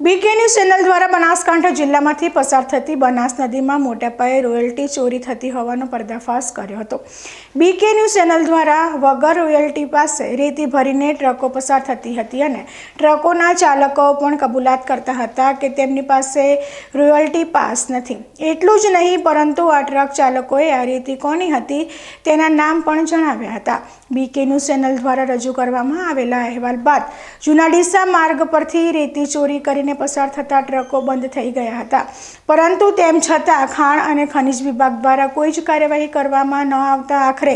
બીકે news channel દ્વારા બનાસકાંઠા જિલ્લામાંથી પસાર થતી બનાસ નદીમાં મોટા પાયે રોયલ્ટી ચોરી થતી હોવાનો પર્દાફાશ કર્યો હતો. બીકે ન્યૂઝ ચેનલ દ્વારા વગર રોયલ્ટી પાસે રેતી ભરીને ટ્રકો પસાર થતી હતી અને ટ્રકોના ચાલકો પણ કબૂલાત કરતા હતા કે તેમની પાસે રોયલ્ટી પાસ નથી. એટલું જ નહીં, પરંતુ આ ટ્રક ચાલકોએ આ રેતી કોની હતી તેના નામ પણ જણાવ્યા હતા. બીકે ન્યૂઝ ચેનલ દ્વારા રજૂ કરવામાં આવેલા અહેવાલ બાદ જૂના ડીસા માર્ગ પરથી રેતી ચોરી કરીને પસાર થતા ટ્રકો બંધ થઈ ગયા હતા. પરંતુ તેમ છતાં ખાણ અને ખનિજ વિભાગ દ્વારા કોઈ જ કાર્યવાહી કરવામાં ન આવતા આખરે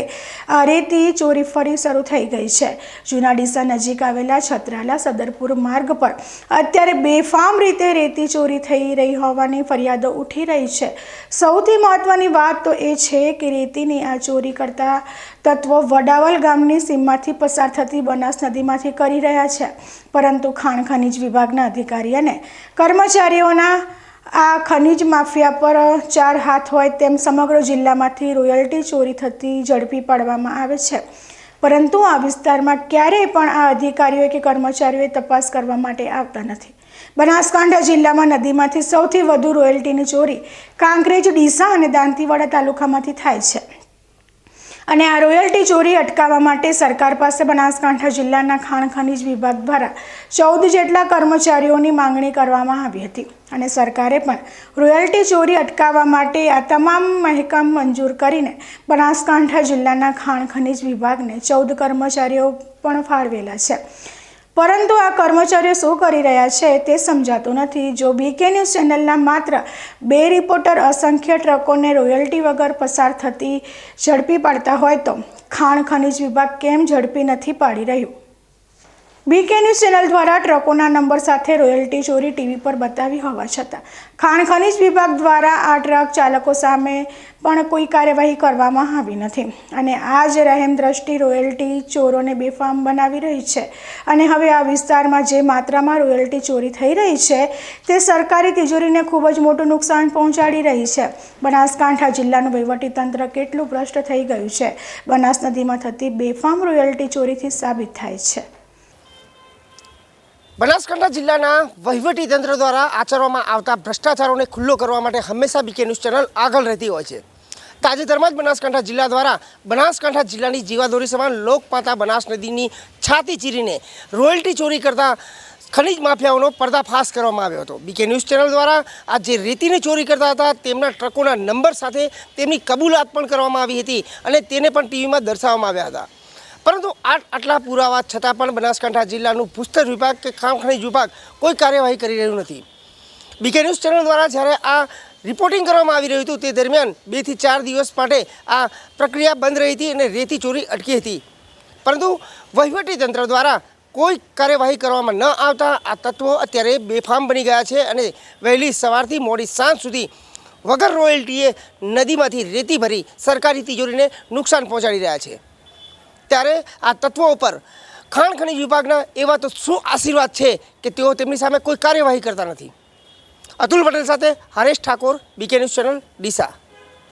રેતી ચોરી ફરી શરૂ થઈ ગઈ છે. જૂના ડીસા નજીક આવેલા છત્રાલા સદરપુર માર્ગ પર અત્યારે બેફામ રીતે રેતી ચોરી થઈ રહી હોવાની ફરિયાદો ઉઠી રહી છે. સૌથી મહત્વની વાત તો એ છે કે રેતીની આ ચોરી કરતા તત્વો વડાવલ ગામની સીમમાંથી પસાર થતી બનાસ નદીમાંથી કરી રહ્યા છે. પરંતુ ખાણ ખનિજ વિભાગના અધિકારી અને કર્મચારીઓના આ ખનિજ માફિયા પર ચાર હાથ હોય તેમ સમગ્ર જિલ્લામાંથી રોયલ્ટી ચોરી થતી ઝડપી પાડવામાં આવે છે. પરંતુ આ વિસ્તારમાં ક્યારેય પણ આ અધિકારીઓ કે કર્મચારીઓએ તપાસ કરવા માટે આવતા નથી. બનાસકાંઠા જિલ્લામાં નદીમાંથી સૌથી વધુ રોયલ્ટીની ચોરી કાંકરેજ, ડીસા અને દાંતીવાડા તાલુકામાંથી થાય છે. અને આ રોયલ્ટી ચોરી અટકાવવા માટે સરકાર પાસે બનાસકાંઠા જિલ્લાના ખાણ ખનિજ વિભાગ દ્વારા ચૌદ જેટલા કર્મચારીઓની માંગણી કરવામાં આવી હતી. અને સરકારે પણ રોયલ્ટી ચોરી અટકાવવા માટે આ તમામ મહેકમ મંજૂર કરીને બનાસકાંઠા જિલ્લાના ખાણ ખનિજ વિભાગને ચૌદ કર્મચારીઓ પણ ફાળવેલા છે. પરંતુ આ કર્મચારીઓ શું કરી રહ્યા છે તે સમજાતું નથી. જો બીકે ન્યૂઝ ચેનલના માત્ર બે રિપોર્ટર અસંખ્ય ટ્રકોને રોયલ્ટી વગર પસાર થતી ઝડપી પાડતા હોય તો ખાણ ખનિજ વિભાગ કેમ ઝડપી નથી પાડી રહ્યું? બીકે ન્યૂઝ ચેનલ દ્વારા ટ્રકોના નંબર સાથે રોયલ્ટી ચોરી ટીવી પર બતાવી હોવા છતાં, ખાણ ખનિજ વિભાગ દ્વારા આ ટ્રક ચાલકો સામે પણ કોઈ કાર્યવાહી કરવામાં આવી નથી. અને આ જ રહેમ દ્રષ્ટિ રોયલ્ટી ચોરોને બેફામ બનાવી રહી છે. અને હવે આ વિસ્તારમાં જે માત્રામાં રોયલ્ટી ચોરી થઈ રહી છે, તે સરકારી તિજોરીને ખૂબ જ મોટું નુકસાન પહોંચાડી રહી છે. બનાસકાંઠા જિલ્લાનું વહીવટીતંત્ર કેટલું ભ્રષ્ટ થઈ ગયું છે? બનાસ નદીમાં થતી બેફામ રોયલ્ટી ચોરીથી સાબિત થાય છે. બનાસકાંઠા જિલ્લાના વહીવટી તંત્ર દ્વારા આચરવામાં આવતા ભ્રષ્ટાચારોને ખુલ્લો કરવા માટે હંમેશા બીકે ન્યૂઝ ચેનલ આગળ રહેતી હોય છે. તાજેતરમાં જ બનાસકાંઠા જિલ્લા દ્વારા બનાસકાંઠા જિલ્લાની જીવાદોરી સમાન લોકમાતા બનાસ નદીની છાતી ચીરીને રોયલ્ટી ચોરી કરતા ખનિજ માફિયાઓનો પર્દાફાશ કરવામાં આવ્યો હતો. બીકે ન્યૂઝ ચેનલ દ્વારા આ જે રેતીની ચોરી કરતા હતા, તેમના ટ્રકોના નંબર સાથે તેમની કબૂલાત પણ કરવામાં આવી હતી અને તેને પણ ટીવીમાં દર્શાવવામાં આવ્યા હતા. પરંતુ આટલા પુરાવા છતાં પણ બનાસકાંઠા જિલ્લાનું પુસ્તક વિભાગ કે ખાણ ખનિજ વિભાગ કોઈ કાર્યવાહી કરી રહ્યું નથી. બીકે ન્યૂઝ ચેનલ દ્વારા જ્યારે આ રિપોર્ટિંગ કરવામાં આવી રહ્યું હતું, તે દરમિયાન બેથી ચાર દિવસ માટે આ પ્રક્રિયા બંધ રહી હતી અને રેતી ચોરી અટકી હતી. પરંતુ વહીવટી તંત્ર દ્વારા કોઈ કાર્યવાહી કરવામાં ન આવતા આ તત્વો અત્યારે બેફામ બની ગયા છે અને વહેલી સવારથી મોડી સાંજ સુધી વગર રોયલ્ટીએ નદીમાંથી રેતી ભરી સરકારી તિજોરીને નુકસાન પહોંચાડી રહ્યા છે. ત્યારે આ તત્વો ઉપર ખાણ ખનિજ વિભાગના એવા તો શું આશીર્વાદ છે કે તેઓ તેમની સામે કોઈ કાર્યવાહી કરતા નથી? અતુલ પટેલ સાથે Haresh Thakor BK news channel Deesa.